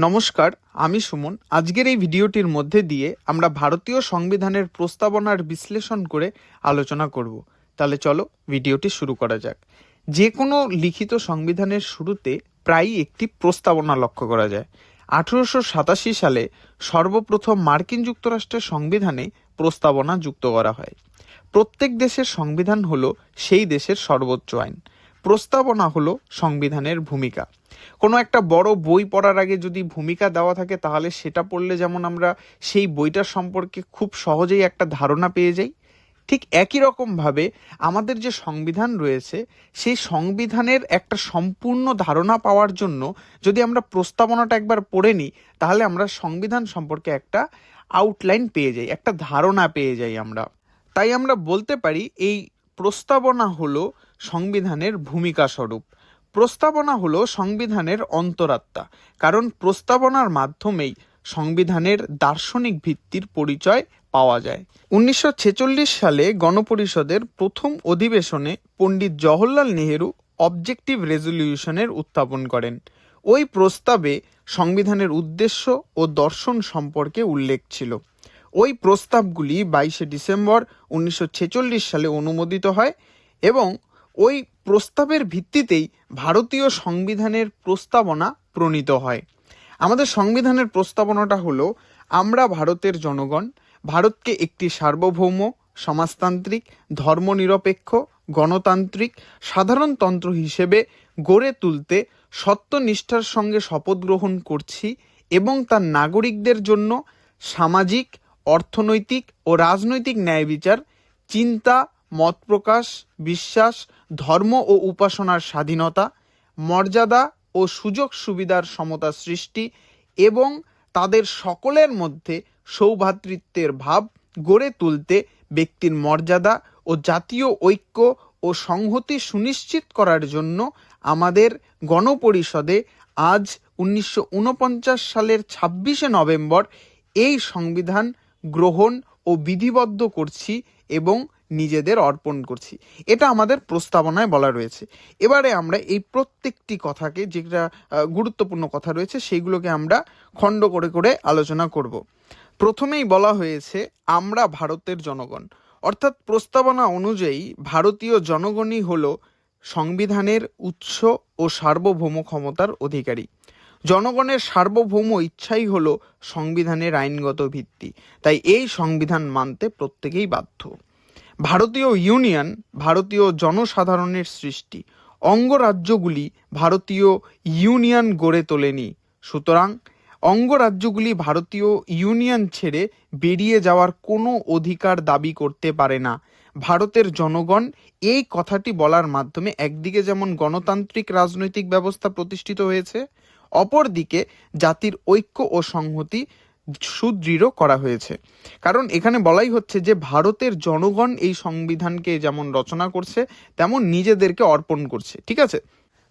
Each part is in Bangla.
নমস্কার, আমি সুমন। আজকের এই ভিডিওটির মধ্যে দিয়ে আমরা ভারতীয় সংবিধানের প্রস্তাবনার বিশ্লেষণ করে আলোচনা করব। তাহলে চলো ভিডিওটি শুরু করা যাক। যে কোনো লিখিত সংবিধানের শুরুতে প্রায়ই একটি প্রস্তাবনা লক্ষ্য করা যায়। আঠেরোশো সাতাশি সালে সর্বপ্রথম মার্কিন যুক্তরাষ্ট্রের সংবিধানে প্রস্তাবনা যুক্ত করা হয়। প্রত্যেক দেশের সংবিধান হলো সেই দেশের সর্বোচ্চ আইন। প্রস্তাবনা হলো সংবিধানের ভূমিকা। কোনো একটা বড় বই পড়ার আগে যদি ভূমিকা দেওয়া থাকে, তাহলে সেটা পড়লে যেমন আমরা সেই বইটার সম্পর্কে খুব সহজেই একটা ধারণা পেয়ে যাই। ঠিক একই রকমভাবে আমাদের যে সংবিধান রয়েছে, সেই সংবিধানের একটা সম্পূর্ণ ধারণা পাওয়ার জন্য যদি আমরা প্রস্তাবনাটা একবার পড়ে নিই, তাহলে আমরা সংবিধান সম্পর্কে একটা আউটলাইন পেয়ে যাই, একটা ধারণা পেয়ে যাই আমরা। তাই আমরা বলতে পারি, এই প্রস্তাবনা হলো সংবিধানের ভূমিকা স্বরূপ। প্রস্তাবনা হলো সংবিধানের অন্তরাত্মা, কারণ প্রস্তাবনার মাধ্যমেই সংবিধানের দার্শনিক ভিত্তির পরিচয় পাওয়া যায়। উনিশশো ছেচল্লিশ সালে গণপরিষদের প্রথম অধিবেশনে পণ্ডিত জওহরলাল নেহেরু অবজেক্টিভ রেজলিউশনের উত্থাপন করেন। ওই প্রস্তাবে সংবিধানের উদ্দেশ্য ও দর্শন সম্পর্কে উল্লেখ ছিল। ওই প্রস্তাবগুলি বাইশে ডিসেম্বর উনিশশো ছেচল্লিশ সালে অনুমোদিত হয় এবং ওই প্রস্তাবের ভিত্তিতেই ভারতীয় সংবিধানের প্রস্তাবনা প্রণীত হয়। আমাদের সংবিধানের প্রস্তাবনাটা হলো, আমরা ভারতের জনগণ, ভারতকে একটি সার্বভৌম, সমাজতান্ত্রিক, ধর্মনিরপেক্ষ, গণতান্ত্রিক সাধারণতন্ত্র হিসেবে গড়ে তুলতে সত্যনিষ্ঠার সঙ্গে শপথ গ্রহণ করছি এবং তার নাগরিকদের জন্য সামাজিক, অর্থনৈতিক ও রাজনৈতিক ন্যায় বিচার, চিন্তা মত প্রকাশ বিশ্বাস, ধর্ম ও উপাসনার স্বাধীনতা, মর্যাদা ও সুযোগ সুবিধার সমতা সৃষ্টি এবং তাদের সকলের মধ্যে সৌভাতৃত্বের ভাব গড়ে তুলতে ব্যক্তির মর্যাদা ও জাতীয় ঐক্য ও সংহতি সুনিশ্চিত করার জন্য আমাদের গণপরিষদে আজ উনিশশো ঊনপঞ্চাশ সালের ছাব্বিশে নভেম্বর এই সংবিধান গ্রহণ ও বিধিবদ্ধ করছি এবং নিজেদের অর্পণ করছি। এটা আমাদের প্রস্তাবনায় বলা রয়েছে। এবারে আমরা এই প্রত্যেকটি কথাকে যেটা গুরুত্বপূর্ণ কথা রয়েছে, সেইগুলোকে আমরা খণ্ড করে করে আলোচনা করব। প্রথমেই বলা হয়েছে, আমরা ভারতের জনগণ। অর্থাৎ প্রস্তাবনা অনুযায়ী ভারতীয় জনগণই হল সংবিধানের উৎস ও সার্বভৌম ক্ষমতার অধিকারী। জনগণের সার্বভৌম ইচ্ছাই হলো সংবিধানের আইনগত ভিত্তি। তাই এই সংবিধান মানতে প্রত্যেকেই বাধ্য। ভারতীয় ইউনিয়ন, ভারতীয় জনসাধারণের সৃষ্টি। অঙ্গরাজ্যগুলি ভারতীয় ইউনিয়ন গড়ে তোলেনি। সুতরাং অঙ্গরাজ্যগুলি ভারতীয় ইউনিয়ন ছেড়ে বেরিয়ে যাওয়ার কোনো অধিকার দাবি করতে পারে না। ভারতের জনগণ এই কথাটি বলার মাধ্যমে একদিকে যেমন গণতান্ত্রিক রাজনৈতিক ব্যবস্থা প্রতিষ্ঠিত হয়েছে, অপরদিকে জাতির ঐক্য ও সংহতি সুদৃঢ় করা হয়েছে। কারণ এখানে বলাই হচ্ছে যে, ভারতের জনগণ এই সংবিধানকে যেমন রচনা করছে, তেমন নিজেদেরকে অর্পণ করছে। ঠিক আছে?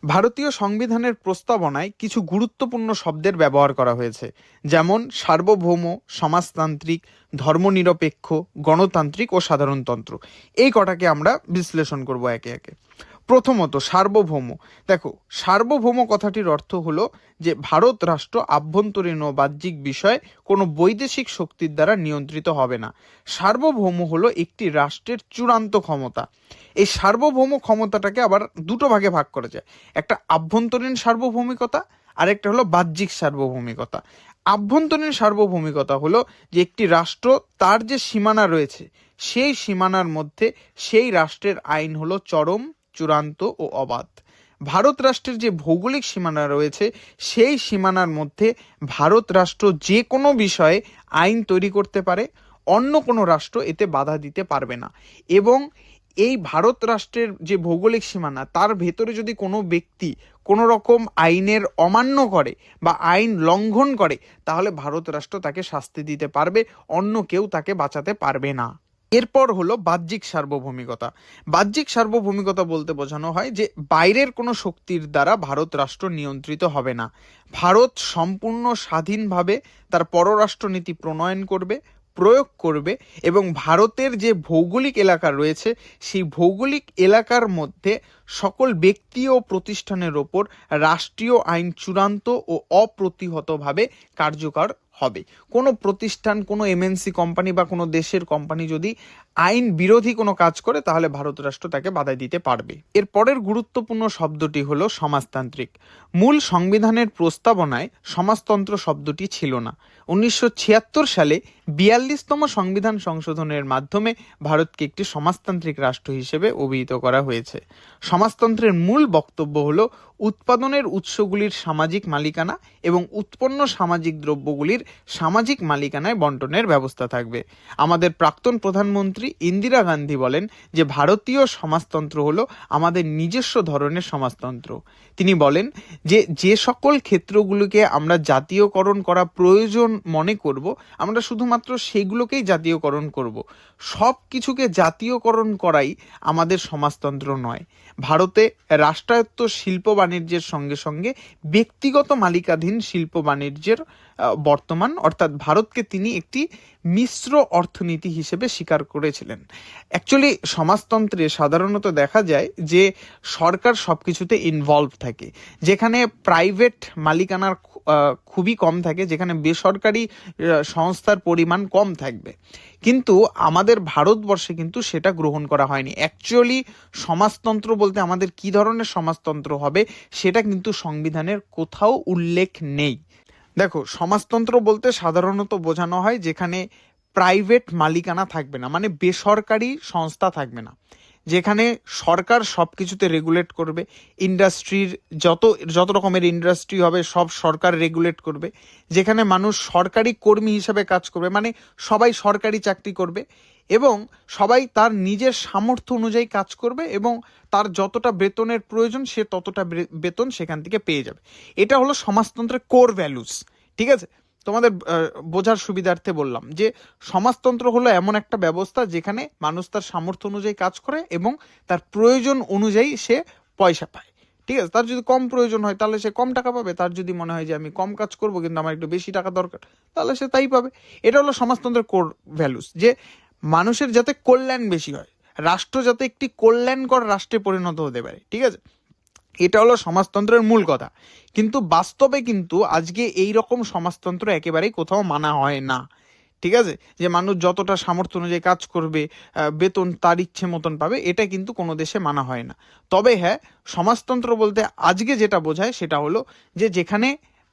ভারতীয় সংবিধানের প্রস্তাবনায় কিছু গুরুত্বপূর্ণ শব্দের ব্যবহার করা হয়েছে। যেমন, সার্বভৌম, সমাজতান্ত্রিক, ধর্মনিরপেক্ষ, গণতান্ত্রিক ও সাধারণতন্ত্র। এই কটাকে আমরা বিশ্লেষণ করব একে একে। প্রথমত সার্বভৌম। দেখো, সার্বভৌম কথাটির অর্থ হলো যে ভারত রাষ্ট্র আভ্যন্তরীণ ও বাহ্যিক বিষয় কোনো বৈদেশিক শক্তির দ্বারা নিয়ন্ত্রিত হবে না। সার্বভৌম হলো একটি রাষ্ট্রের চূড়ান্ত ক্ষমতা। এই সার্বভৌম ক্ষমতাটাকে আবার দুটো ভাগে ভাগ করা যায়। একটা আভ্যন্তরীণ সার্বভৌমিকতা, আরেকটা হলো বাহ্যিক সার্বভৌমিকতা। আভ্যন্তরীণ সার্বভৌমিকতা হলো যে একটি রাষ্ট্র তার যে সীমানা রয়েছে, সেই সীমানার মধ্যে সেই রাষ্ট্রের আইন হলো চরম চূড়ান্ত ও অবাধ। ভারত রাষ্ট্রের যে ভৌগোলিক সীমানা রয়েছে, সেই সীমানার মধ্যে ভারত রাষ্ট্র যে কোনো বিষয়ে আইন তৈরি করতে পারে, অন্য কোনো রাষ্ট্র এতে বাধা দিতে পারবে না। এবং এই ভারত রাষ্ট্রের যে ভৌগোলিক সীমানা, তার ভেতরে যদি কোনো ব্যক্তি কোনো রকম আইনের অমান্য করে বা আইন লঙ্ঘন করে, তাহলে ভারত রাষ্ট্র তাকে শাস্তি দিতে পারবে, অন্য কেউ তাকে বাঁচাতে পারবে না। এরপর হলো বাহ্যিক সার্বভৌমিকতা। বাহ্যিক সার্বভৌমিকতা বলতে বোঝানো হয় যে, বাইরের কোনো শক্তির দ্বারা ভারত রাষ্ট্র নিয়ন্ত্রিত হবে না। ভারত সম্পূর্ণ স্বাধীনভাবে তার পররাষ্ট্রনীতি প্রণয়ন করবে, প্রয়োগ করবে এবং ভারতের যে ভৌগোলিক এলাকা রয়েছে, সেই ভৌগোলিক এলাকার মধ্যে সকল ব্যক্তি ও প্রতিষ্ঠানের ওপর রাষ্ট্রীয় আইন চূড়ান্ত ও অপ্রতিহতভাবে কার্যকর হবে। কোনো প্রতিষ্ঠান, কোনো এমএনসি কোম্পানি বা কোনো দেশের কোম্পানি যদি আইন বিরোধী কোনো কাজ করে, তাহলে ভারত রাষ্ট্র তাকে বাধা দিতে পারবে। এর পরের গুরুত্বপূর্ণ শব্দটি হলো সমাজতান্ত্রিক। মূল সংবিধানের প্রস্তাবনায় সমাজতন্ত্র শব্দটি ছিল না। উনিশশো ছিয়াত্তর সালে বিয়াল্লিশতম সংবিধান সংশোধনের মাধ্যমে ভারতকে একটি সমাজতান্ত্রিক রাষ্ট্র হিসেবে অভিহিত করা হয়েছে। সমাজতন্ত্রের মূল বক্তব্য হলো উৎপাদনের উৎসগুলির সামাজিক মালিকানা এবং উৎপন্ন সামাজিক দ্রব্যগুলির সামাজিক মালিকানায় বন্টনের ব্যবস্থা থাকবে। আমাদের প্রাক্তন প্রধানমন্ত্রী ইন্দিরা গান্ধী বলেন যে, ভারতীয় সমাজতন্ত্র হলো আমাদের নিজস্ব ধরনের সমাজতন্ত্র। তিনি বলেন যে যে সকল ক্ষেত্রগুলোকে আমরা জাতীয়করণ করা প্রয়োজন মনে করব, আমরা শুধুমাত্র সেগুলোকেই জাতীয়করণ করব। সব কিছুকে জাতীয়করণ করাই আমাদের সমাজতন্ত্র নয়। ভারতে রাষ্ট্রায়ত্ত শিল্প বাণিজ্যের সঙ্গে সঙ্গে ব্যক্তিগত মালিকাধীন শিল্প বাণিজ্যের বর্তমান, অর্থাৎ ভারতকে তিনি একটি মিশ্র অর্থনীতি হিসেবে স্বীকার করেছিলেন। অ্যাকচুয়ালি সমাজতন্ত্রে সাধারণত দেখা যায় যে সরকার সবকিছুতে ইনভলভ থাকে। যেখানে প্রাইভেট মালিকানার খুবই কম থাকে, যেখানে বেসরকারি সংস্থার পরিমাণ কম থাকবে। কিন্তু আমাদের ভারতবর্ষে কিন্তু সেটা গ্রহণ করা হয়নি। অ্যাকচুয়ালি সমাজতন্ত্র বলতে আমাদের কি ধরনের সমাজতন্ত্র হবে, সেটা কিন্তু সংবিধানের কোথাও উল্লেখ নেই। দেখো, সমাজতন্ত্র বলতে সাধারণত বোঝানো হয় যেখানে প্রাইভেট মালিকানা থাকবে না মানে বেসরকারি সংস্থা থাকবে না। যেখানে সরকার সব কিছুতে রেগুলেট করবে ইন্ডাস্ট্রির যত যত রকমের ইন্ডাস্ট্রি হবে, সব সরকার রেগুলেট করবে, যেখানে মানুষ সরকারি কর্মী হিসাবে কাজ করবে মানে সবাই সরকারি চাকরি করবে এবং সবাই তার নিজের সামর্থ্য অনুযায়ী কাজ করবে এবং তার যতটা বেতনের প্রয়োজন সে ততটা বেতন সেখান থেকে পেয়ে যাবে। এটা হলো সমাজতন্ত্রের কোর ভ্যালুস ঠিক আছে? তোমাদের বোঝার সুবিধার্থে বললাম যে সমাজতন্ত্র হলো এমন একটা ব্যবস্থা যেখানে মানুষ তার সামর্থ্য অনুযায়ী কাজ করে এবং তার প্রয়োজন অনুযায়ী সে পয়সা পায়। ঠিক আছে? তার যদি কম প্রয়োজন হয় তাহলে সে কম টাকা পাবে। তার যদি মনে হয় যে আমি কম কাজ করব কিন্তু আমার একটু বেশি টাকা দরকার, তাহলে সে তাই পাবে। এটা হলো সমাজতন্ত্রের কোর ভ্যালুস যে মানুষের যাতে কল্যাণ বেশি হয়, রাষ্ট্র যাতে একটি কল্যাণকর রাষ্ট্রে পরিণত হতে পারে। ঠিক আছে? এটা হলো সমাজতন্ত্রের মূল কথা। কিন্তু বাস্তবে কিন্তু আজকে এই রকম সমাজতন্ত্র একেবারেই কোথাও মানা হয় না। ঠিক আছে? যে মানুষ যতটা সামর্থ্য অনুযায়ী কাজ করবে বেতন তার ইচ্ছে মতন পাবে, এটা কিন্তু কোনো দেশে মানা হয় না। তবে হ্যাঁ সমাজতন্ত্র বলতে আজকে যেটা বোঝায় সেটা হলো যে যেখানে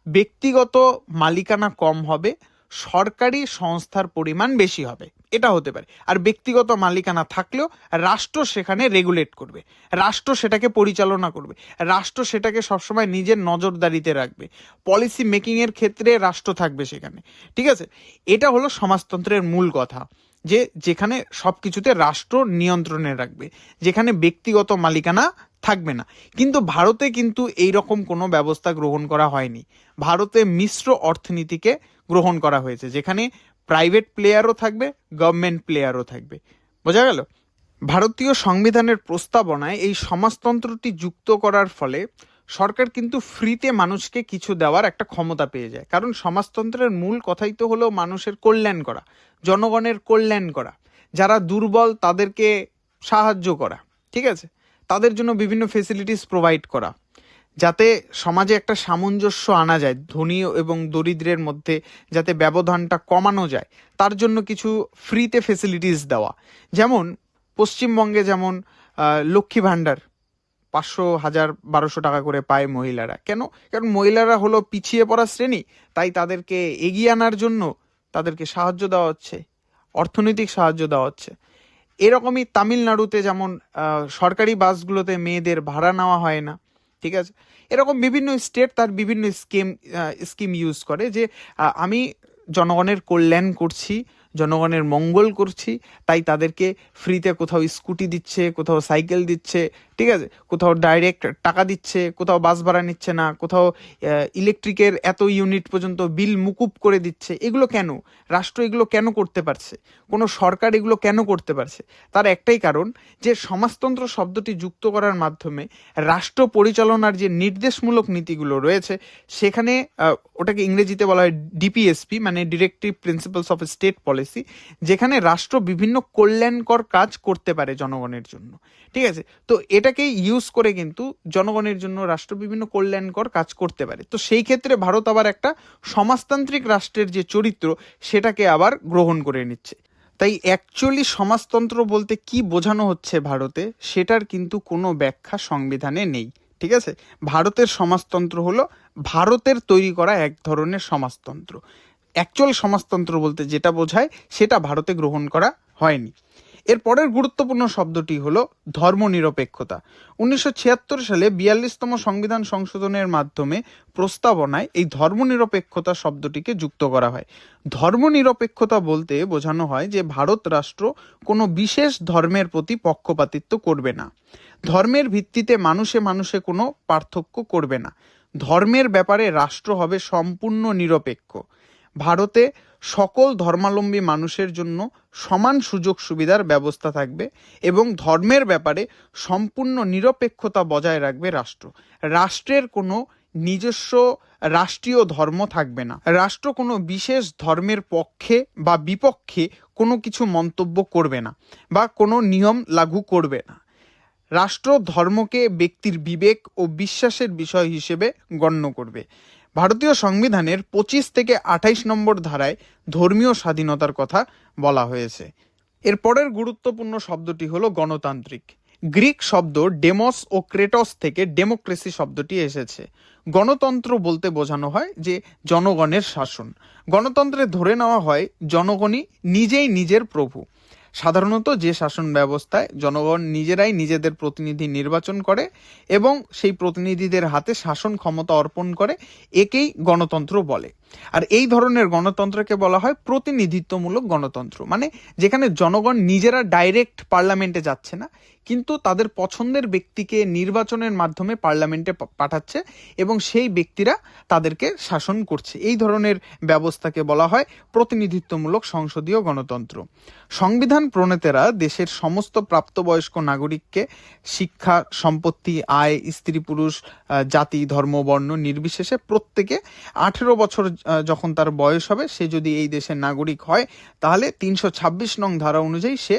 ব্যক্তিগত মালিকানা কম হবে সরকারি সংস্থার পরিমাণ বেশি হবে। এটা হতে পারে। আর ব্যক্তিগত মালিকানা থাকলেও রাষ্ট্র সেখানে রেগুলেট করবে। রাষ্ট্র সেটাকে পরিচালনা করবে। রাষ্ট্র সেটাকে সবসময় নিজের নজরদারিতে রাখবে। পলিসি মেকিংয়ের ক্ষেত্রে রাষ্ট্র থাকবে সেখানে। ঠিক আছে? এটা হলো সমাজতন্ত্রের মূল কথা। যে যেখানে সব কিছুতে রাষ্ট্র নিয়ন্ত্রণে রাখবে। যেখানে ব্যক্তিগত মালিকানা থাকবে না। কিন্তু ভারতে কিন্তু এই রকম কোনো ব্যবস্থা গ্রহণ করা হয়নি। ভারতে মিশ্র অর্থনীতিকে গ্রহণ করা হয়েছে, যেখানে প্রাইভেট প্লেয়ারও থাকবে গভর্নমেন্ট প্লেয়ারও থাকবে। বোঝা গেল? ভারতীয় সংবিধানের প্রস্তাবনায় এই সমাজতন্ত্রটি যুক্ত করার ফলে সরকার কিন্তু ফ্রিতে মানুষকে কিছু দেওয়ার একটা ক্ষমতা পেয়ে যায়। কারণ সমাজতন্ত্রের মূল কথাই তো হলো মানুষের কল্যাণ করা, জনগণের কল্যাণ করা, যারা দুর্বল তাদেরকে সাহায্য করা, ঠিক আছে? তাদের জন্য বিভিন্ন ফেসিলিটিস প্রোভাইড করা। যাতে সমাজে একটা সামঞ্জস্য আনা যায় ধনী এবং দরিদ্রের মধ্যে যাতে ব্যবধানটা কমানো যায়, তার জন্য কিছু ফ্রিতে ফেসিলিটিস দেওয়া। যেমন পশ্চিমবঙ্গে যেমন লক্ষ্মী ভাণ্ডার পাঁচশো হাজার বারোশো টাকা করে পায় মহিলারা। কেন? কারণ মহিলারা হলো পিছিয়ে পড়া শ্রেণি, তাই তাদেরকে এগিয়ে আনার জন্য তাদেরকে সাহায্য দেওয়া হচ্ছে, অর্থনৈতিক সাহায্য দেওয়া হচ্ছে। এরকমই তামিলনাড়ুতে যেমন সরকারি বাসগুলোতে মেয়েদের ভাড়া নেওয়া হয় না ঠিক আছে? এরকম বিভিন্ন স্টেট তার বিভিন্ন স্কিম স্কিম ইউজ করে যে আমি জনগণের কল্যাণ করছি, জনগণের মঙ্গল করছি, তাই তাদেরকে ফ্রিতে কোথাও স্কুটি দিচ্ছে, কোথাও সাইকেল দিচ্ছে ঠিক আছে? কোথাও ডাইরেক্ট টাকা দিচ্ছে, কোথাও বাস ভাড়া নিচ্ছে না, কোথাও ইলেকট্রিকের এত ইউনিট পর্যন্ত বিল মুকুব করে দিচ্ছে, এগুলো কেন? রাষ্ট্র এগুলো কেন করতে পারছে? কোনো সরকার এগুলো কেন করতে পারছে? তার একটাই কারণ যে সমাজতন্ত্র শব্দটি যুক্ত করার মাধ্যমে রাষ্ট্র পরিচালনার যে নির্দেশমূলক নীতিগুলো রয়েছে, সেখানে ওটাকে ইংরেজিতে বলা হয় ডিপিএসপি মানে directive principles of state policy যেখানে রাষ্ট্র বিভিন্ন কল্যাণকর কাজ করতে পারে জনগণের জন্য। ঠিক আছে? তো এটা সেটাকে ইউজ করে কিন্তু জনগণের জন্য রাষ্ট্র বিভিন্ন কল্যাণকর কাজ করতে পারে। তো সেই ক্ষেত্রে ভারত আবার একটা সমাজতান্ত্রিক রাষ্ট্রের যে চরিত্র, সেটাকে আবার গ্রহণ করে নিচ্ছে। তাই অ্যাকচুয়ালি সমাজতন্ত্র বলতে কি বোঝানো হচ্ছে ভারতে, সেটার কিন্তু কোনো ব্যাখ্যা সংবিধানে নেই। ঠিক আছে? ভারতের সমাজতন্ত্র হলো ভারতের তৈরি করা এক ধরনের সমাজতন্ত্র। অ্যাকচুয়াল সমাজতন্ত্র বলতে যেটা বোঝায়, সেটা ভারতে গ্রহণ করা হয়নি। এর পরের গুরুত্বপূর্ণ শব্দটি হলো ধর্মনিরপেক্ষতা। উনিশশো ছিয়াত্তর সালে বিয়াল্লিশতম সংবিধান সংশোধনের মাধ্যমে প্রস্তাবনায় এই ধর্মনিরপেক্ষতা শব্দটিকে যুক্ত করা হয়। ধর্মনিরপেক্ষতা বলতে বোঝানো হয় যে ভারত রাষ্ট্র কোনো বিশেষ ধর্মের প্রতি পক্ষপাতিত্ব করবে না। ধর্মের ভিত্তিতে মানুষে মানুষে কোনো পার্থক্য করবে না। ধর্মের ব্যাপারে রাষ্ট্র হবে সম্পূর্ণ নিরপেক্ষ। ভারতে সকল ধর্মাবলম্বী মানুষের জন্য সমান সুযোগ সুবিধার ব্যবস্থা থাকবে এবং ধর্মের ব্যাপারে সম্পূর্ণ নিরপেক্ষতা বজায় রাখবে রাষ্ট্র। রাষ্ট্রের কোনো নিজস্ব রাষ্ট্রীয় ধর্ম থাকবে না। রাষ্ট্র কোনো বিশেষ ধর্মের পক্ষে বা বিপক্ষে কোনো কিছু মন্তব্য করবে না বা কোনো নিয়ম লাগু করবে না। রাষ্ট্র ধর্মকে ব্যক্তির বিবেক ও বিশ্বাসের বিষয় হিসেবে গণ্য করবে। ভারতীয় সংবিধানের পঁচিশ থেকে আঠাইশ নম্বর ধারায় ধর্মীয় স্বাধীনতার কথা বলা হয়েছে। এর পরের গুরুত্বপূর্ণ শব্দটি হলো গণতান্ত্রিক। গ্রিক শব্দ ডেমস ও ক্রেটস থেকে ডেমোক্রেসি শব্দটি এসেছে। গণতন্ত্র বলতে বোঝানো হয় যে জনগণের শাসন। গণতন্ত্রে ধরে নেওয়া হয়, জনগণই নিজেই নিজের প্রভু। সাধারণত যে শাসন ব্যবস্থায় জনগণ নিজেরাই নিজেদের প্রতিনিধি নির্বাচন করে এবং সেই প্রতিনিধিদের হাতে শাসন ক্ষমতা অর্পণ করে, একেই গণতন্ত্র বলে। আর এই ধরনের গণতন্ত্রকে বলা হয় প্রতিনিধিত্বমূলক গণতন্ত্র। মানে যেখানে জনগণ নিজেরা ডাইরেক্ট পার্লামেন্টে যাচ্ছে না, কিন্তু তাদের পছন্দের ব্যক্তিকে নির্বাচনের মাধ্যমে পার্লামেন্টে পাঠাচ্ছে এবং সেই ব্যক্তিরা তাদেরকে শাসন করছে। এই ধরনের ব্যবস্থাকে বলা হয় প্রতিনিধিত্বমূলক সংসদীয় গণতন্ত্র। সংবিধান প্রণেতারা দেশের সমস্ত প্রাপ্তবয়স্ক নাগরিককে শিক্ষা, সম্পত্তি, আয়, স্ত্রী, পুরুষ জাতি, ধর্ম, বর্ণ নির্বিশেষে প্রত্যেকে আঠেরো বছর যখন তার বয়স হবে, সে যদি এই দেশের নাগরিক হয়, তাহলে তিনশো ছাব্বিশ নং ধারা অনুযায়ী সে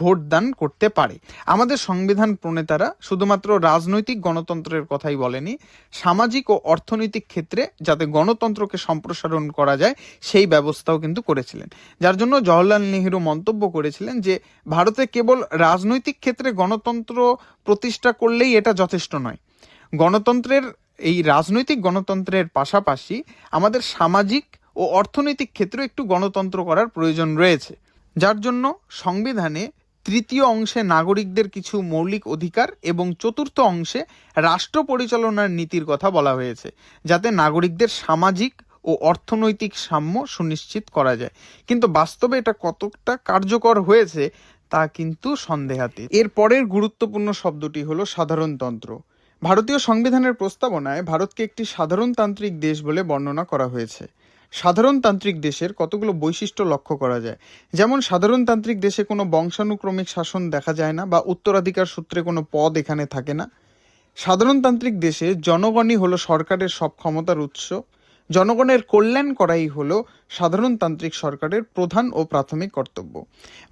ভোট দান করতে পারে। আমাদের সংবিধান প্রণেতারা শুধুমাত্র রাজনৈতিক গণতন্ত্রের কথাই বলেনি, সামাজিক ও অর্থনৈতিক ক্ষেত্রে যাতে গণতন্ত্রকে সম্প্রসারণ করা যায়, সেই ব্যবস্থাও কিন্তু করেছিলেন। যার জন্য জওহরলাল নেহেরু মন্তব্য করেছিলেন যে, ভারতে কেবল রাজনৈতিক ক্ষেত্রে গণতন্ত্র প্রতিষ্ঠা করলেই এটা যথেষ্ট নয়। গণতন্ত্রের এই রাজনৈতিক গণতন্ত্রের পাশাপাশি আমাদের সামাজিক ও অর্থনৈতিক ক্ষেত্রে একটু গণতন্ত্র করার প্রয়োজন রয়েছে। যার জন্য সংবিধানে তৃতীয় অংশে নাগরিকদের কিছু মৌলিক অধিকার এবং চতুর্থ অংশে রাষ্ট্র পরিচালনার নীতির কথা বলা হয়েছে, যাতে নাগরিকদের সামাজিক ও অর্থনৈতিক সাম্য সুনিশ্চিত করা যায়। কিন্তু বাস্তবে এটা কতটা কার্যকর হয়েছে তা কিন্তু সন্দেহাতীত। এর পরের গুরুত্বপূর্ণ শব্দটি হলো সাধারণতন্ত্র। ভারতীয় সংবিধানের প্রস্তাবনায় ভারতকে একটি সাধারণতান্ত্রিক দেশ বলে বর্ণনা করা হয়েছে। সাধারণতান্ত্রিক দেশের কতগুলো বৈশিষ্ট্য লক্ষ্য করা যায়? যেমন সাধারণতান্ত্রিক দেশে কোনো বংশানুক্রমিক শাসন দেখা যায় না বা উত্তরাধিকার সূত্রে কোনো পদ এখানে থাকে না। সাধারণতান্ত্রিক দেশে জনগণই হলো সরকারের সব ক্ষমতার উৎস। জনগণের কল্যাণ করাই হলো সাধারণতান্ত্রিক সরকারের প্রধান ও প্রাথমিক কর্তব্য।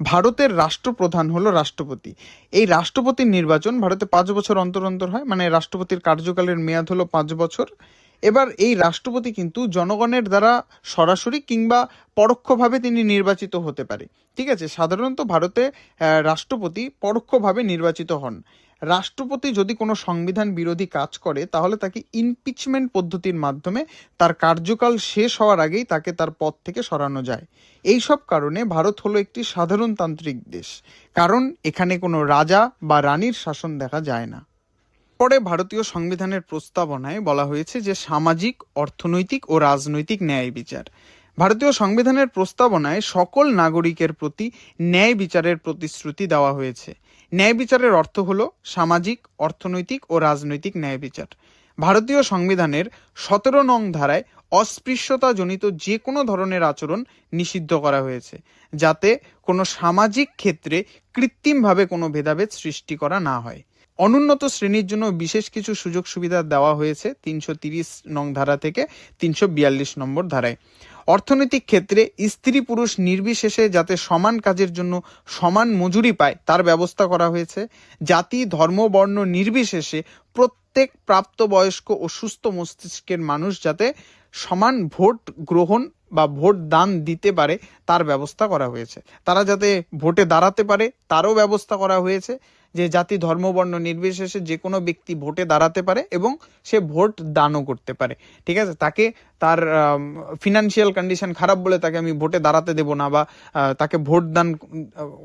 ভারতের রাষ্ট্রপ্রধান হলো রাষ্ট্রপতি। এই রাষ্ট্রপতির নির্বাচন ভারতে পাঁচ বছর অন্তর অন্তর হয় মানে রাষ্ট্রপতির কার্যকালের মেয়াদ হলো পাঁচ বছর। এবার এই রাষ্ট্রপতি কিন্তু জনগণের দ্বারা সরাসরি কিংবা পরোক্ষভাবে তিনি নির্বাচিত হতে পারে। ঠিক আছে? সাধারণত ভারতে রাষ্ট্রপতি পরোক্ষভাবে নির্বাচিত হন। রাষ্ট্রপতি যদি কোনো সংবিধান বিরোধী কাজ করে, তাহলে তাকে ইমপিচমেন্ট পদ্ধতির মাধ্যমে তার কার্যকাল শেষ হওয়ার আগেই তাকে তার পদ থেকে সরানো যায়। এই সব কারণে ভারত হলো একটি সাধারণতান্ত্রিক দেশ। কারণ এখানে কোনো রাজা বা রানীর শাসন দেখা যায় না। পরে ভারতীয় সংবিধানের প্রস্তাবনায় বলা হয়েছে যে সামাজিক, অর্থনৈতিক ও রাজনৈতিক ন্যায় বিচার। ভারতীয় সংবিধানের প্রস্তাবনায় সকল নাগরিকের প্রতি ন্যায় বিচারের প্রতিশ্রুতি দেওয়া হয়েছে। ন্যায় বিচারের অর্থ হল সামাজিক, অর্থনৈতিক ও রাজনৈতিক ন্যায় বিচার ভারতীয় সংবিধানের সতেরো নং ধারায় অস্পৃশ্যতাজনিত যে কোনো ধরনের আচরণ নিষিদ্ধ করা হয়েছে, যাতে কোনো সামাজিক ক্ষেত্রে কৃত্রিমভাবে কোনো ভেদাভেদ সৃষ্টি করা না হয়। অনুন্নত শ্রেণির জন্য বিশেষ কিছু সুযোগ সুবিধা দেওয়া হয়েছে তিনশো তিরিশ নং ধারা থেকে তিনশো বিয়াল্লিশ নম্বর ধারায়। অর্থনৈতিক ক্ষেত্রে স্ত্রী পুরুষ নির্বিশেষে যাতে সমান কাজের জন্য সমান মজুরি পায়, তার ব্যবস্থা করা হয়েছে। জাতি, ধর্ম, বর্ণ নির্বিশেষে প্রত্যেক প্রাপ্তবয়স্ক ও সুস্থ মস্তিষ্কের মানুষ যাতে সমান ভোট গ্রহণ বা ভোট দান দিতে পারে, তার ব্যবস্থা করা হয়েছে। তারা যাতে ভোটে দাঁড়াতে পারে, তারও ব্যবস্থা করা হয়েছে। যে জাতি, ধর্ম, বর্ণ নির্বিশেষে যে কোনো ব্যক্তি ভোটে দাঁড়াতে পারে এবং সে ভোট দানও করতে পারে। ঠিক আছে? তাকে তার ফিনান্সিয়াল কন্ডিশন খারাপ বলে তাকে আমি ভোটে দাঁড়াতে দেব না বা তাকে ভোট দান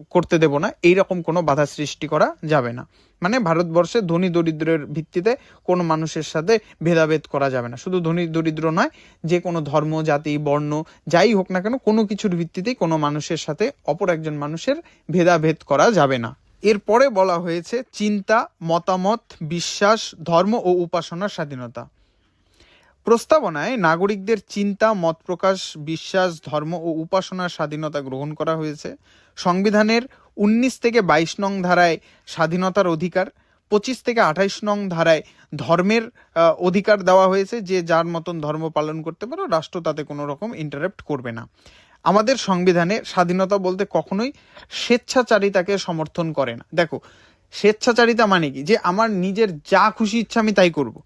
করতে দেব না। এই রকম কোনো বাধা সৃষ্টি করা যাবে না। মানে ভারতবর্ষে ধনী দরিদ্রের ভিত্তিতে কোনো মানুষের সাথে ভেদাভেদ করা যাবে না। শুধু ধনী দরিদ্র নয়, যে কোনো ধর্ম, জাতি, বর্ণ, যাই হোক না কেন, কোনো কিছুর ভিত্তিতেই কোনো মানুষের সাথে অপর একজন মানুষের ভেদাভেদ করা যাবে না। এরপরে বলা হয়েছে চিন্তা, মতামত, বিশ্বাস, ধর্ম ও উপাসনার স্বাধীনতা। প্রস্তাবনায় নাগরিকদের চিন্তা, মত প্রকাশ, বিশ্বাস, ধর্ম ও উপাসনার স্বাধীনতা গ্রহণ করা হয়েছে। সংবিধানের উনিশ থেকে বাইশ নং ধারায় স্বাধীনতার অধিকার, পঁচিশ থেকে আঠাইশ নং ধারায় ধর্মের অধিকার দেওয়া হয়েছে যে যার মতন ধর্ম পালন করতে পারো, রাষ্ট্র তাতে কোনো রকম ইন্টারেপ্ট করবে না। আমাদের সংবিধানে স্বাধীনতা বলতে কখনোই স্বেচ্ছাচারিতাকে সমর্থন করে না। দেখো, স্বেচ্ছাচারিতা মানে কি? যে আমার নিজের যা খুশি ইচ্ছা আমি তাই করব।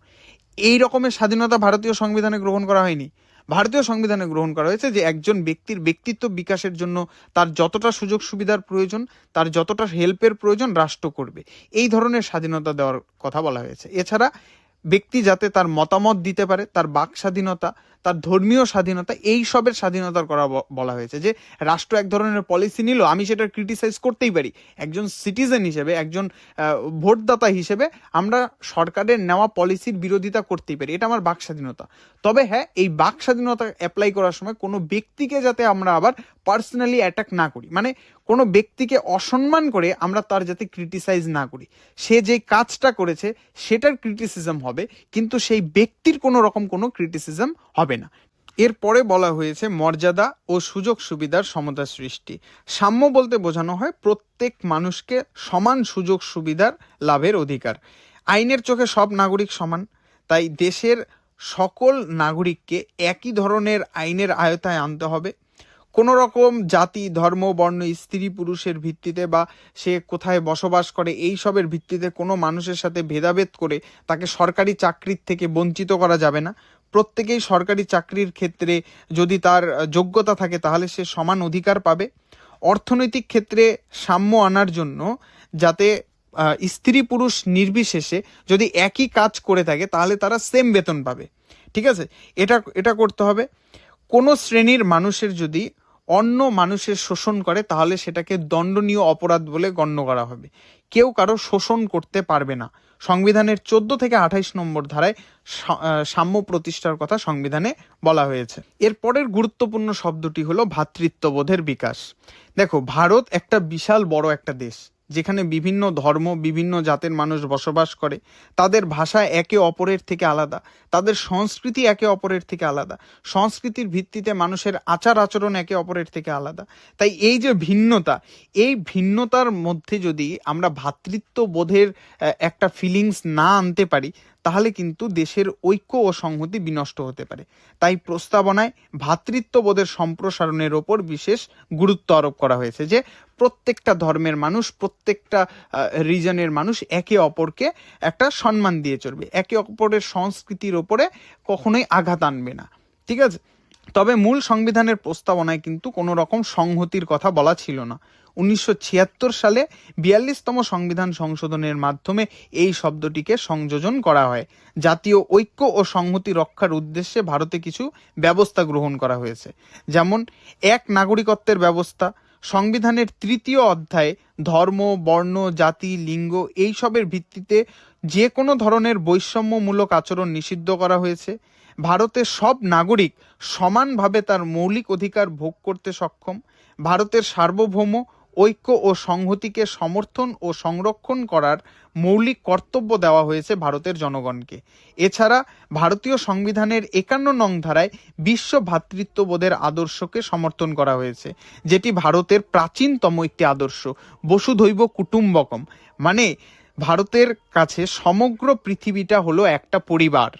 এই রকমের স্বাধীনতা ভারতীয় সংবিধানে গ্রহণ করা হয়নি। ভারতীয় সংবিধানে গ্রহণ করা হয়েছে যে একজন ব্যক্তির ব্যক্তিত্ব বিকাশের জন্য তার যতটা সুযোগ সুবিধার প্রয়োজন, তার যতটা হেল্পের প্রয়োজন রাষ্ট্র করবে। এই ধরনের স্বাধীনতা দেওয়ার কথা বলা হয়েছে। এছাড়া ব্যক্তি যাতে তার মতামত দিতে পারে, তার বাক স্বাধীনতা তার ধর্মীয় স্বাধীনতা, এই সবের স্বাধীনতার করা বলা হয়েছে যে রাষ্ট্র এক ধরনের পলিসি নিল, আমি সেটা ক্রিটিসাইজ করতেই পারি। একজন সিটিজেন হিসেবে, একজন ভোটদাতা হিসেবে আমরা সরকারের নেওয়া পলিসির বিরোধিতা করতেই পারি। এটা আমার বাক স্বাধীনতা। তবে হ্যাঁ এই বাক স্বাধীনতা অ্যাপ্লাই করার সময় কোনো ব্যক্তিকে যাতে আমরা আবার পার্সোনালি অ্যাটাক না করি মানে কোনো ব্যক্তিকে অসম্মান করে আমরা তার যাতে ক্রিটিসাইজ না করি। সে যে কাজটা করেছে, সেটার ক্রিটিসিজম হবে, কিন্তু সেই ব্যক্তির কোনো রকম কোনো ক্রিটিসিজম হবে না। এরপরে বলা হয়েছে মর্যাদা ও সুযোগ সুবিধার সমতা সৃষ্টি। সাম্য বলতে বোঝানো হয় প্রত্যেক মানুষকে সমান সুযোগ সুবিধার লাভের অধিকার। আইনের চোখে সব নাগরিক সমান, তাই দেশের সকল নাগরিককে একই ধরনের আইনের আয়তায় আনতে হবে। কোনো রকম জাতি, ধর্ম, বর্ণ, স্ত্রী, পুরুষের ভিত্তিতে বা সে কোথায় বসবাস করে, এই সবের ভিত্তিতে কোনো মানুষের সাথে ভেদাভেদ করে তাকে সরকারি চাকরির থেকে বঞ্চিত করা যাবে না। প্রত্যেকেই সরকারি চাকরির ক্ষেত্রে যদি তার যোগ্যতা থাকে, তাহলে সে সমান অধিকার পাবে। অর্থনৈতিক ক্ষেত্রে সাম্য আনার জন্য যাতে স্ত্রী পুরুষ নির্বিশেষে যদি একই কাজ করে থাকে, তাহলে তারা সেম বেতন পাবে। ঠিক আছে? এটা এটা করতে হবে। কোনো শ্রেণির মানুষের যদি অন্য মানুষের শোষণ করে, তাহলে সেটাকে দণ্ডনীয় অপরাধ বলে গণ্য করা হবে। কেউ কারও শোষণ করতে পারবে না। সংবিধানের চোদ্দ থেকে আঠাইশ নম্বর ধারায় সাম্য প্রতিষ্ঠার কথা সংবিধানে বলা হয়েছে। এর পরের গুরুত্বপূর্ণ শব্দটি হলো ভ্রাতৃত্ববোধের বিকাশ। দেখো, ভারত একটা বিশাল বড় একটা দেশ। যেখানে বিভিন্ন ধর্ম, বিভিন্ন জাতের মানুষ বসবাস করে, তাদের ভাষা একে অপরের থেকে আলাদা, তাদের সংস্কৃতি একে অপরের থেকে আলাদা, সংস্কৃতির ভিত্তিতে মানুষের আচার আচরণ একে অপরের থেকে আলাদা। তাই এই যে ভিন্নতা, এই ভিন্নতার মধ্যে যদি আমরা ভ্রাতৃত্ব বোধের একটা ফিলিংস না আনতে পারি তাহলে কিন্তু দেশের ঐক্য ও সংহতি বিনষ্ট হতে পারে। তাই প্রস্তাবনায় ভ্রাতৃত্ববোধের সম্প্রসারণের ওপর বিশেষ গুরুত্ব আরোপ করা হয়েছে যে, প্রত্যেকটা ধর্মের মানুষ, প্রত্যেকটা রিজনের মানুষ একে অপরকে একটা সম্মান দিয়ে চলবে। একে অপরের সংস্কৃতির ওপরে কখনোই আঘাত আনবে না। ঠিক আছে? তবে মূল সংবিধানের প্রস্তাবনায় কিন্তু কোনো রকম সংহতির কথা বলা ছিল না। উনিশশো ছিয়াত্তর সালে বিয়াল্লিশতম সংবিধান সংশোধনের মাধ্যমে এই শব্দটিকে সংযোজন করা হয়। জাতীয় ঐক্য ও সংহতি রক্ষার উদ্দেশ্যে ভারতে কিছু ব্যবস্থা গ্রহণ করা হয়েছে। যেমন, এক নাগরিকত্বের ব্যবস্থা, সংবিধানের তৃতীয় অধ্যায়ে, ধর্ম, বর্ণ, জাতি, লিঙ্গ এইসবের ভিত্তিতে যে কোনো ধরনের বৈষম্যমূলক আচরণ নিষিদ্ধ করা হয়েছে। ভারতের সব নাগরিক সমানভাবে তার মৌলিক অধিকার ভোগ করতে সক্ষম। ভারতের সার্বভৌম ঐক্য ও সংহতিকে সমর্থন ও সংরক্ষণ করার মৌলিক কর্তব্য দেওয়া হয়েছে ভারতের জনগণকে। এছাড়া ভারতীয় সংবিধানের একান্ন নং ধারায় বিশ্ব ভ্রাতৃত্ববোধের আদর্শকে সমর্থন করা হয়েছে, যেটি ভারতের প্রাচীনতম একটি আদর্শ, বসুধৈব কুটুম্বকম। মানে ভারতের কাছে সমগ্র পৃথিবীটা হলো একটা পরিবার।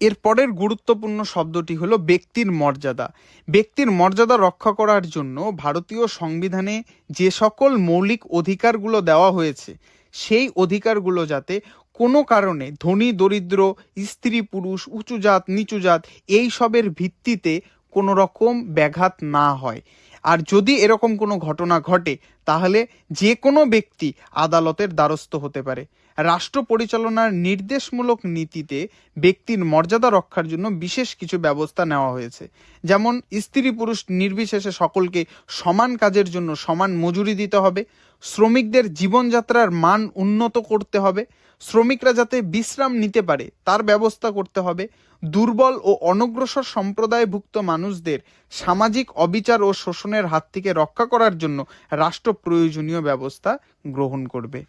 এর পরের গুরুত্বপূর্ণ শব্দটি হলো ব্যক্তির মর্যাদা। ব্যক্তির মর্যাদা রক্ষা করার জন্য ভারতীয় সংবিধানে যে সকল মৌলিক অধিকারগুলো দেওয়া হয়েছে, সেই অধিকারগুলো যাতে কোনো কারণে ধনী, দরিদ্র, স্ত্রী, পুরুষ, উঁচু জাত, নিচু জাত, এই সবের ভিত্তিতে কোনো রকম ব্যাঘাত না হয়। আর যদি এরকম কোনো ঘটনা ঘটে, তাহলে যে কোনো ব্যক্তি আদালতের দ্বারস্থ হতে পারে। রাষ্ট্র পরিচালনার নির্দেশমূলক নীতিতে ব্যক্তির মর্যাদা রক্ষার জন্য বিশেষ কিছু ব্যবস্থা নেওয়া হয়েছে। যেমন, স্ত্রী পুরুষ নির্বিশেষে সকলকে সমান কাজের জন্য সমান মজুরি দিতে হবে, শ্রমিকদের জীবনযাত্রার মান উন্নত করতে হবে, শ্রমিকরা যাতে বিশ্রাম নিতে পারে তার ব্যবস্থা করতে হবে, দুর্বল ও অনগ্রসর সম্প্রদায়ভুক্ত মানুষদের সামাজিক অবিচার ও শোষণের হাত থেকে রক্ষা করার জন্য রাষ্ট্র প্রয়োজনীয় ব্যবস্থা গ্রহণ করবে।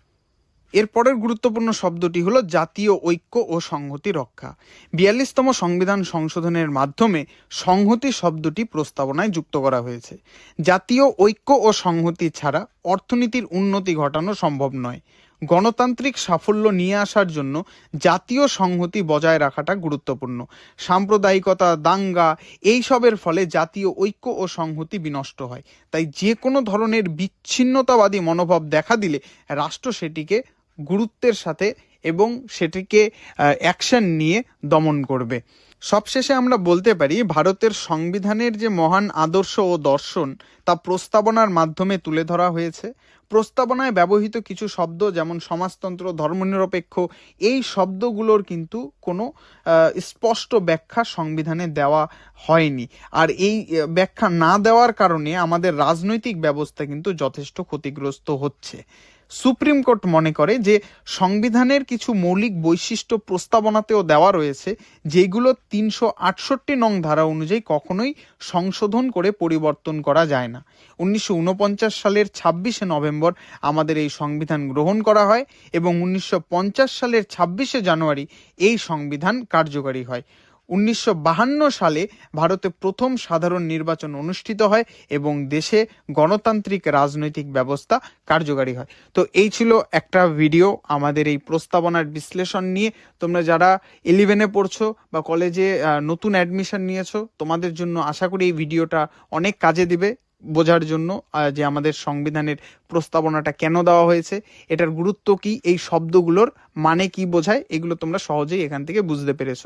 এরপরের গুরুত্বপূর্ণ শব্দটি হলো জাতীয় ঐক্য ও সংহতি রক্ষা। বিয়াল্লিশতম সংবিধান সংশোধনের মাধ্যমে সংহতি শব্দটি প্রস্তাবনায় যুক্ত করা হয়েছে। জাতীয় ঐক্য ও সংহতি ছাড়া অর্থনীতির উন্নতি ঘটানো সম্ভব নয়। গণতান্ত্রিক সাফল্য নিয়ে আসার জন্য জাতীয় সংহতি বজায় রাখাটা গুরুত্বপূর্ণ। সাম্প্রদায়িকতা, দাঙ্গা, এইসবের ফলে জাতীয় ঐক্য ও সংহতি বিনষ্ট হয়। তাই যে কোনো ধরনের বিচ্ছিন্নতাবাদী মনোভাব দেখা দিলে রাষ্ট্র সেটিকে গুরুত্বের সাথে এবং সেটিকে অ্যাকশন নিয়ে দমন করবে। সবশেষে আমরা বলতে পারি, ভারতের সংবিধানের যে মহান আদর্শ ও দর্শন, তা প্রস্তাবনার মাধ্যমে তুলে ধরা হয়েছে। প্রস্তাবনায় ব্যবহৃত কিছু শব্দ যেমন সমাজতন্ত্র, ধর্মনিরপেক্ষ, এই শব্দগুলোর কিন্তু কোনো স্পষ্ট ব্যাখ্যা সংবিধানে দেওয়া হয়নি। আর এই ব্যাখ্যা না দেওয়ার কারণে আমাদের রাজনৈতিক ব্যবস্থা কিন্তু যথেষ্ট ক্ষতিগ্রস্ত হচ্ছে। সুপ্রিম কোর্ট মনে করে যে সংবিধানের কিছু মৌলিক বৈশিষ্ট্য প্রস্তাবনাতেও দেওয়া রয়েছে, যেগুলো তিনশো আটষট্টি নং ধারা অনুযায়ী কখনোই সংশোধন করে পরিবর্তন করা যায় না। উনিশশো উনপঞ্চাশ সালের ছাব্বিশে নভেম্বর আমাদের এই সংবিধান গ্রহণ করা হয় এবং উনিশশো পঞ্চাশ সালের ছাব্বিশে জানুয়ারি এই সংবিধান কার্যকারী হয়। উনিশশো সালে ভারতে প্রথম সাধারণ নির্বাচন অনুষ্ঠিত হয় এবং দেশে গণতান্ত্রিক রাজনৈতিক ব্যবস্থা কার্যকারী হয়। তো এই ছিল একটা ভিডিও আমাদের এই প্রস্তাবনার বিশ্লেষণ নিয়ে। তোমরা যারা ইলেভেনে পড়ছো বা কলেজে নতুন অ্যাডমিশন নিয়েছো, তোমাদের জন্য আশা করি এই ভিডিওটা অনেক কাজে দিবে বোঝার জন্য যে আমাদের সংবিধানের প্রস্তাবনাটা কেন দেওয়া হয়েছে, এটার গুরুত্ব কি, এই শব্দগুলোর মানে কি বোঝায়, এগুলো তোমরা সহজেই এখান থেকে বুঝতে পেরেছ।